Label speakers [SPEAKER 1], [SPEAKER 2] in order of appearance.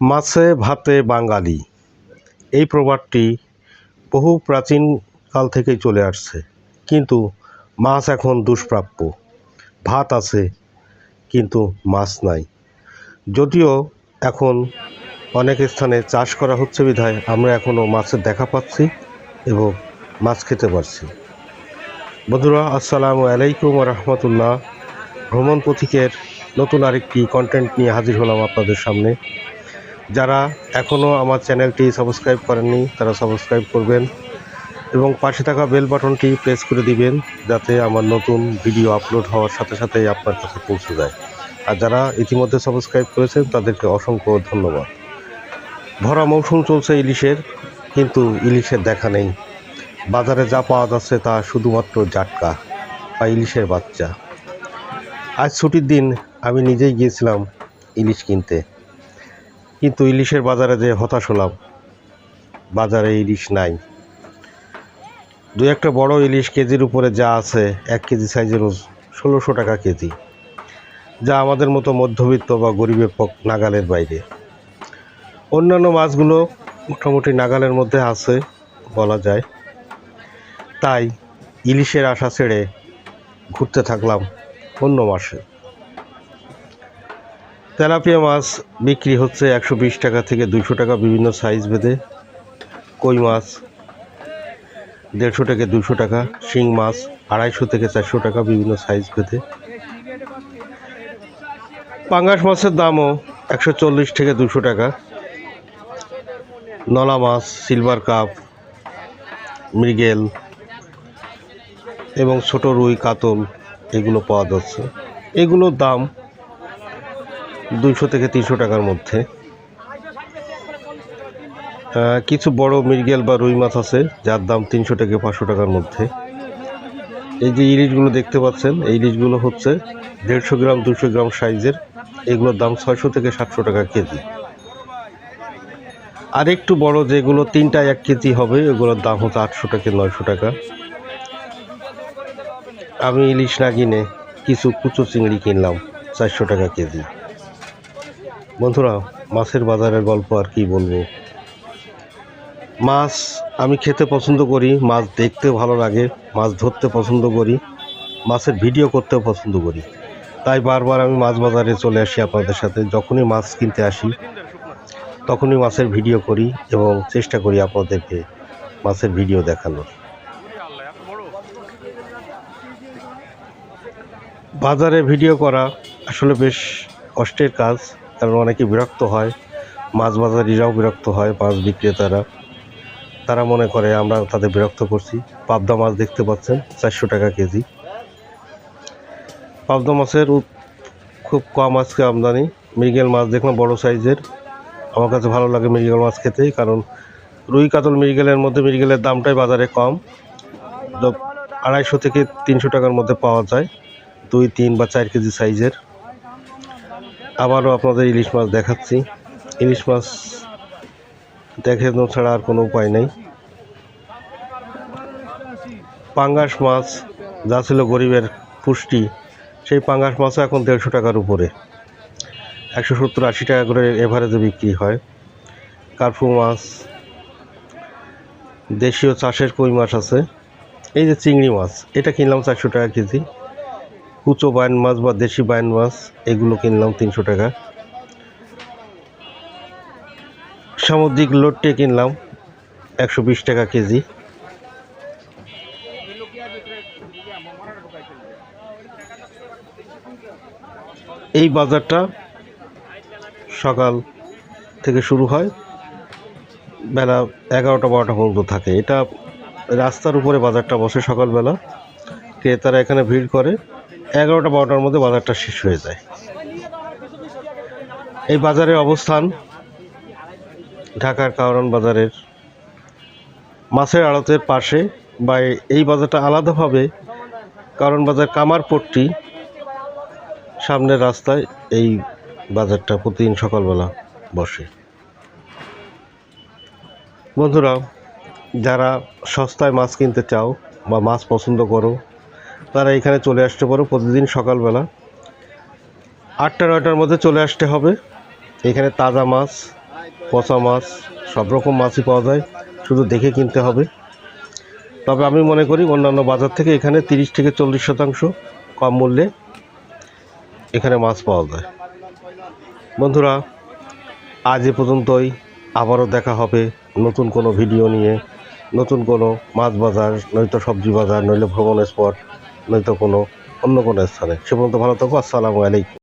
[SPEAKER 1] মাছে ভাতে বাঙালি। এই প্রবাদটি বহু প্রাচীন কাল থেকেই চলে আসছে। কিন্তু মাছ এখন দুষ্প্রাপ্য। ভাত আছে, কিন্তু মাছ নাই। যদিও এখন অনেক স্থানে চাষ করা হচ্ছে বিধায় আমরা এখনও মাছের দেখা পাচ্ছি এবং মাছ খেতে পারছি। বন্ধুরা, আসসালামু আলাইকুম রহমতুল্লাহ। ভ্রমণ পথিকের নতুন আরেকটি কন্টেন্ট নিয়ে হাজির হলাম আপনাদের সামনে। যারা এখনও আমার চ্যানেলটি সাবস্ক্রাইব করেননি, তারা সাবস্ক্রাইব করবেন এবং পাশে থাকা বেল বাটনটি প্রেস করে দিবেন যাতে আমার নতুন ভিডিও আপলোড হওয়ার সাথে সাথেই আপনার কাছে পৌঁছে যায়। আর যারা ইতিমধ্যে সাবস্ক্রাইব করেছেন, তাদেরকে অসংখ্য ধন্যবাদ। ভরা মৌসুম চলছে ইলিশের, কিন্তু ইলিশের দেখা নেই। বাজারে যা পাওয়া যাচ্ছে তা শুধুমাত্র জাটকা বা ইলিশের বাচ্চা। আজ ছুটির দিন আমি নিজেই গিয়েছিলাম ইলিশ কিনতে। কিন্তু ইলিশের বাজারে যে হতাশ হলাম, বাজারে ইলিশ নাই। দু একটা বড় ইলিশ কেজির উপরে যা আছে, এক কেজি সাইজের ষোলোশো টাকা কেজি, যা আমাদের মতো মধ্যবিত্ত বা গরিবের পক নাগালের বাইরে। অন্যান্য মাছগুলো মোটামুটি নাগালের মধ্যে আছে, বলা যায়। তাই ইলিশের আশা ছেড়ে ঘুরতে থাকলাম অন্য মাসে। তেলাপিয়া মাছ বিক্রি হচ্ছে একশো বিশ টাকা থেকে দুশো টাকা বিভিন্ন সাইজ ভেদে। কই মাছ? দেড়শো থেকে দুশো টাকা। শিং মাছ আড়াইশো থেকে চারশো টাকা বিভিন্ন সাইজ ভেদে। পাঙ্গাস মাছের দামও একশো চল্লিশ থেকে দুশো টাকা। নলা মাছ সিলভার কাপ মৃগেল এবং ছোট রুই, কাতল এগুলো পাওয়া যাচ্ছে। এগুলোর দাম দুইশো থেকে তিনশো টাকার মধ্যে। কিছু বড় মৃগেল বা রুই মাছ আছে, যার দাম তিনশো থেকে পাঁচশো টাকার মধ্যে। এই যে ইলিশগুলো দেখতে পাচ্ছেন, এই ইলিশগুলো হচ্ছে দেড়শো গ্রাম দুশো গ্রাম সাইজের। এগুলোর দাম ছয়শো থেকে সাতশো টাকা কেজি। আর একটু বড় যেগুলো তিনটা এক কেজি হবে, এগুলোর দাম হচ্ছে আটশো থেকে নয়শো টাকা। আমি ইলিশ না কিনে কিছু কুচো চিংড়ি কিনলাম, চারশো টাকা কেজি। বন্ধুরা, মাছের বাজারের গল্প আর কি বলব? মাছ আমি খেতে পছন্দ করি, মাছ দেখতে ভালো লাগে, মাছ ধরতে পছন্দ করি, মাছের ভিডিও করতে পছন্দ করি। তাই বারবার আমি মাছ বাজারে চলে আসি আপনাদের সাথে, যখনই মাছ কিনতে আসি, তখনই মাছের ভিডিও করি এবং চেষ্টা করি আপনাদেরকে মাছের ভিডিও দেখানোর। বাজারে ভিডিও করা আসলে বেশ কষ্টের কাজ। কারণ অনেকে বিরক্ত হয়। মাছ বাজারিরাও বিরক্ত হয়, মাছ বিক্রেতারা। তারা মনে করে, আমরা তাদের বিরক্ত করছি। পাবদা মাছ দেখতে পাচ্ছেন, চারশো টাকা কেজি। পাবদা মাছের খুব কম আজকে আমদানি। মৃগেল মাছ দেখলাম বড় সাইজের। আমার কাছে ভালো লাগে মৃগেল মাছ খেতে, কারণ রুই কাতল মৃগেলের মধ্যে মৃগেলের দামটাই বাজারে কম। আড়াইশো থেকে তিনশো টাকার মধ্যে পাওয়া যায়, দুই, তিন বা চার কেজি সাইজের। আবারও আপনাদের ইলিশ মাছ দেখাচ্ছি। ইলিশ মাছ দেখানো ছাড়া আর কোনো উপায় নেই। পাঙ্গাস মাছ যা ছিল গরিবের পুষ্টি, সেই পাঙ্গাস মাছও এখন দেড়শো টাকার উপরে। একশো সত্তর আশি টাকা করে এভারেজে বিক্রি হয়। কার্পু মাছ, দেশীয় চাষের কই মাছ আছে। এই যে চিংড়ি মাছ, এটা কিনলাম চারশো টাকা কেজি। কুচো বায়ন মাছ বা দেশি বায়ন মাছ, এগুলো কিনলাম তিনশো টাকা। সামুদ্রিক লোট্টে কিনলাম একশো বিশ টাকা কেজি। এই বাজারটা সকাল থেকে শুরু হয়, বেলা এগারোটা বারোটা পর্যন্ত থাকে। এটা রাস্তার উপরে বাজারটা বসে সকালবেলা। ক্রেতারা এখানে ভিড় করে। এগারোটা বারোটার মধ্যে বাজারটা শেষ হয়ে যায়। এই বাজারের অবস্থান ঢাকার কারণ বাজারের মাছের আড়তের পাশে বা এই বাজারটা আলাদাভাবে কারণ বাজার কামারপট্টি সামনের রাস্তায় এই বাজারটা প্রতিদিন সকালবেলা বসে। বন্ধুরা, যারা সস্তায় মাছ কিনতে চাও বা মাছ পছন্দ করো তারা এখানে চলে আসতে পারো প্রতিদিন সকালবেলা। আটটা, নয়টার মধ্যে চলে আসতে হবে। এখানে তাজা মাছ, পচা মাছ, সব রকম মাছই পাওয়া যায়। শুধু দেখে কিনতে হবে। তবে আমি মনে করি অন্যান্য বাজার থেকে এখানে তিরিশ থেকে চল্লিশ শতাংশ কম মূল্যে এখানে মাছ পাওয়া যায়। বন্ধুরা, আজ এ পর্যন্তই। আবারও দেখা হবে নতুন কোনো ভিডিও নিয়ে। নতুন কোনো মাছ বাজার, নয়তো সবজি বাজার, নইলে ভ্রমণ স্পট নয়তো কোনো অন্য কোনো স্থানে। সে পর্যন্ত ভালো থাকো আসসালামু আলাইকুম।